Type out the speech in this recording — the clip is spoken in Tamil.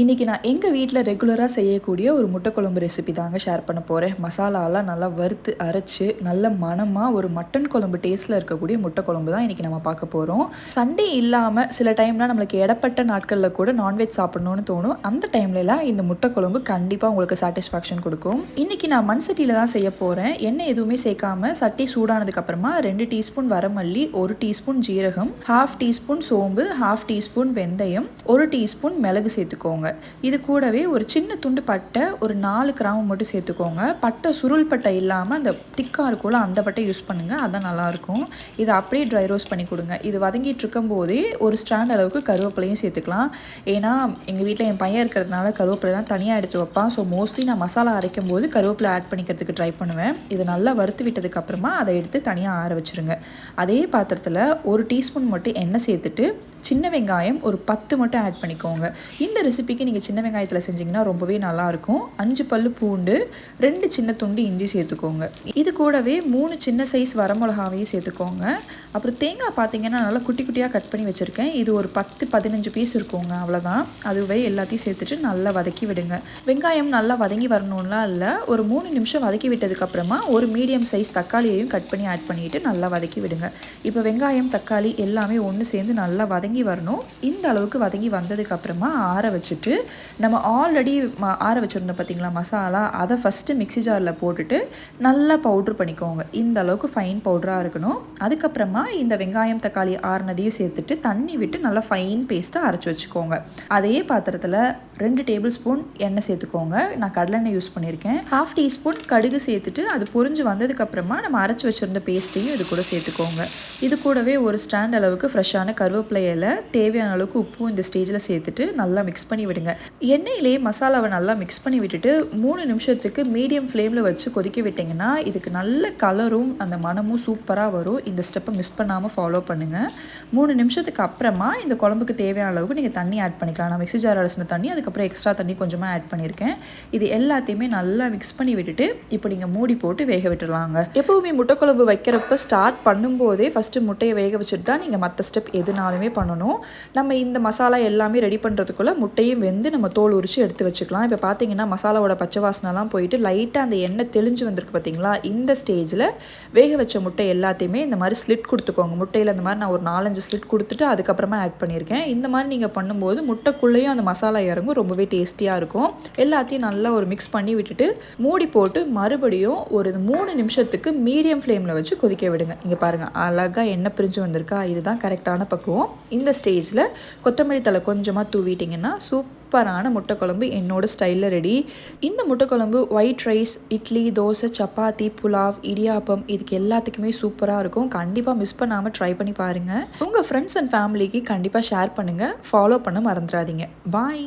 இன்றைக்கி நான் எங்கள் வீட்டில் ரெகுலராக செய்யக்கூடிய ஒரு முட்டை குழம்பு ரெசிபி தாங்க ஷேர் பண்ண போகிறேன் மசாலாலாம் நல்லா வறுத்து அரைச்சி நல்ல மணமாக ஒரு மட்டன் குழம்பு டேஸ்ட்டில் இருக்கக்கூடிய முட்டை குழம்பு தான் இன்றைக்கி நம்ம பார்க்க போகிறோம் சண்டே இல்லாமல் சில டைம்லாம் நம்மளுக்கு இடப்பட்ட நாட்களில் கூட நான்வெஜ் சாப்பிடணும்னு தோணும். அந்த டைம்லலாம் இந்த முட்டை குழம்பு கண்டிப்பாக உங்களுக்கு சாட்டிஸ்ஃபேக்ஷன் கொடுக்கும். இன்றைக்கி நான் மண் சட்டியில் தான் செய்ய போகிறேன் எண்ணெய் எதுவுமே சேர்க்காம சட்டி சூடானதுக்கப்புறமா ரெண்டு டீஸ்பூன் வரமல்லி ஒரு டீஸ்பூன் ஜீரகம் ஹாஃப் டீஸ்பூன் சோம்பு ஹாஃப் டீஸ்பூன் வெந்தயம் ஒரு டீஸ்பூன் மிளகு சேர்த்துக்கோங்க. இது கூடவே ஒரு சின்ன துண்டு பட்டை ஒரு நாலு கிராம் மட்டும் சேர்த்துக்கோங்க. பட்டை சுருள் பட்டை இல்லாமல் அந்த திக்காக இருக்கும்ல அந்த பட்டை யூஸ் பண்ணுங்கள் அதான் நல்லாயிருக்கும் இதை அப்படியே ட்ரை ரோஸ் பண்ணி கொடுங்க. இது வதங்கிட்டு இருக்கும் போதே ஒரு ஸ்டாண்ட் அளவுக்கு கருவேப்பிலையும் சேர்த்துக்கலாம். ஏன்னா எங்கள் வீட்டில் என் பையன் இருக்கிறதுனால கருவேப்பிலை தான் தனியாக எடுத்து வைப்பான். ஸோ மோஸ்ட்லி நான் மசாலா அரைக்கும் போது கருவேப்பிலை ஆட் பண்ணிக்கிறதுக்கு ட்ரை பண்ணுவேன். இதை நல்லா வறுத்து விட்டதுக்கப்புறமா அதை எடுத்து தனியாக ஆற வச்சுருங்க. அதே பாத்திரத்தில் ஒரு டீஸ்பூன் மட்டும் எண்ணெய் சேர்த்துட்டு சின்ன வெங்காயம் ஒரு பத்து மட்டும் ஆட் பண்ணிக்கோங்க. இந்த ரெசிபிக்கு நீங்கள் சின்ன வெங்காயத்தில் செஞ்சிங்கன்னா ரொம்பவே நல்லாயிருக்கும். அஞ்சு பல் பூண்டு ரெண்டு சின்ன துண்டு இஞ்சி சேர்த்துக்கோங்க. இது கூடவே மூணு சின்ன சைஸ் வரமிளகாவையும் சேர்த்துக்கோங்க. அப்புறம் தேங்காய் பார்த்தீங்கன்னா நல்லா குட்டி குட்டியாக கட் பண்ணி வச்சுருக்கேன். இது ஒரு பத்து பதினஞ்சு பீஸ் இருக்குங்க அவ்வளோதான் அதுவே எல்லாத்தையும் சேர்த்துட்டு நல்லா வதக்கி விடுங்க. வெங்காயம் நல்லா வதங்கி வரணும்லாம் இல்லை. ஒரு மூணு நிமிஷம் வதக்கி விட்டதுக்கப்புறமா ஒரு மீடியம் சைஸ் தக்காளியையும் கட் பண்ணி ஆட் பண்ணிவிட்டு நல்லா வதக்கி விடுங்க. இப்போ வெங்காயம் தக்காளி எல்லாமே ஒன்று சேர்ந்து நல்லா வதங்கி வரணும். இந்த அளவுக்கு வதங்கி வந்ததுக்கப்புறமா ஆற வச்சுட்டு நம்ம ஆல்ரெடி ஆற வச்சுருந்தோம் பார்த்தீங்களா மசாலா அதை ஃபஸ்ட்டு மிக்ஸி ஜாரில் போட்டுட்டு நல்லா பவுட்ரு பண்ணிக்கோங்க. இந்த அளவுக்கு ஃபைன் பவுடராக இருக்கணும். அதுக்கப்புறமா இந்த வெங்காயம் தக்காளி ஆறுனதையும் சேர்த்துட்டு தண்ணி விட்டு நல்லா ஃபைன் பேஸ்ட்டாக அரைச்சி வச்சுக்கோங்க. அதே பாத்திரத்தில் ரெண்டு டேபிள் ஸ்பூன் எண்ணெய் சேர்த்துக்கோங்க. நான் கடலெண்ணெய் யூஸ் பண்ணியிருக்கேன். ஹாஃப் டீஸ்பூன் கடுகு சேர்த்துட்டு அது பொறிஞ்சு வந்ததுக்கப்புறமா நம்ம அரைச்சி வச்சுருந்த பேஸ்ட்டையும் இது கூட சேர்த்துக்கோங்க. இது கூடவே ஒரு ஸ்டாண்ட் அளவுக்கு ஃப்ரெஷ்ஷான கருவேப்பிலை இலை தேவையான அளவுக்கு உப்பும் இந்த ஸ்டேஜில் சேர்த்துட்டு நல்லா மிக்ஸ் பண்ணி விடுங்க. எண்ணெயிலே மசாலாவை நல்லா மிக்ஸ் பண்ணி விட்டுட்டு மூணு நிமிஷத்துக்கு மீடியம் ஃப்ளேமில் வச்சு கொதிக்க விட்டிங்கன்னா இதுக்கு நல்ல கலரும் அந்த மனமும் சூப்பராக வரும். இந்த ஸ்டெப்பை மிஸ் பண்ணாமல் ஃபாலோ பண்ணுங்கள் மூணு நிமிஷத்துக்கு அப்புறமா இந்த குழம்புக்கு தேவையான அளவுக்கு நீங்கள் தண்ணி ஆட் பண்ணிக்கலாம். நான் மிக்ஸி ஜார் அலசின தண்ணி அதுக்கப்புறம் எக்ஸ்ட்ரா தண்ணி கொஞ்சமாக ஆட் பண்ணியிருக்கேன். இது எல்லாத்தையுமே நல்லா மிக்ஸ் பண்ணி விட்டுட்டு இப்போ நீங்கள் மூடி போட்டு வேக விட்டுடலாங்க எப்போவுமே முட்டை குழம்பு வைக்கிறப்ப ஸ்டார்ட் பண்ணும்போதே ஃபஸ்ட்டு முட்டையை வேக வச்சுட்டு தான் நீங்கள் மற்ற ஸ்டெப் எதுனாலுமே பண்ணணும். நம்ம இந்த மசாலா எல்லாமே ரெடி பண்ணுறதுக்குள்ளே முட்டையும் வெந்து நம்ம தோல் உரிச்சு எடுத்து வச்சுக்கலாம். இப்போ பார்த்தீங்கன்னா மசாலாவோட பச்சை வாசனைலாம் போயிட்டு லைட்டாக அந்த எண்ணெய் தெளிஞ்சு வந்திருக்கு பார்த்தீங்களா இந்த ஸ்டேஜில் வேக வச்ச முட்டை எல்லாத்தையுமே இந்த மாதிரி ஸ்லிட் கொடுத்து கொடுத்துக்கோங்க. முட்டையில் இந்த மாதிரி நான் ஒரு நாலஞ்சு ஸ்லிட் கொடுத்துட்டு அதுக்கப்புறமா ஆட் பண்ணியிருக்கேன். இந்த மாதிரி நீங்கள் பண்ணும்போது முட்டைக்குள்ளேயும் அந்த மசாலா இறங்கும் ரொம்பவே டேஸ்டியாக இருக்கும். எல்லாத்தையும் நல்லா ஒரு மிக்ஸ் பண்ணி விட்டுட்டு மூடி போட்டு மறுபடியும் ஒரு மூணு நிமிஷத்துக்கு மீடியம் ஃப்ளேமில் வச்சு கொதிக்க விடுங்க. இங்கே பாருங்கள் அழகாக எண்ணெய் பிரிஞ்சு வந்திருக்கா? இதுதான் கரெக்டான பக்குவம். இந்த ஸ்டேஜில் கொத்தமல்லி தலை கொஞ்சமாக தூவிட்டிங்கன்னா சூப் சூப்பரான முட்டைக்குழம்பு என்னோட ஸ்டைலில் ரெடி இந்த முட்டைக்குழம்பு ஒயிட் ரைஸ் இட்லி தோசை சப்பாத்தி புலாவ் இடியாப்பம் இதுக்கு எல்லாத்துக்குமே சூப்பராக இருக்கும். கண்டிப்பாக மிஸ் பண்ணாமல் ட்ரை பண்ணி பாருங்கள் உங்கள் ஃப்ரெண்ட்ஸ் அண்ட் ஃபேமிலிக்கு கண்டிப்பாக ஷேர் பண்ணுங்கள் ஃபாலோ பண்ண மறந்துடாதீங்க. பாய்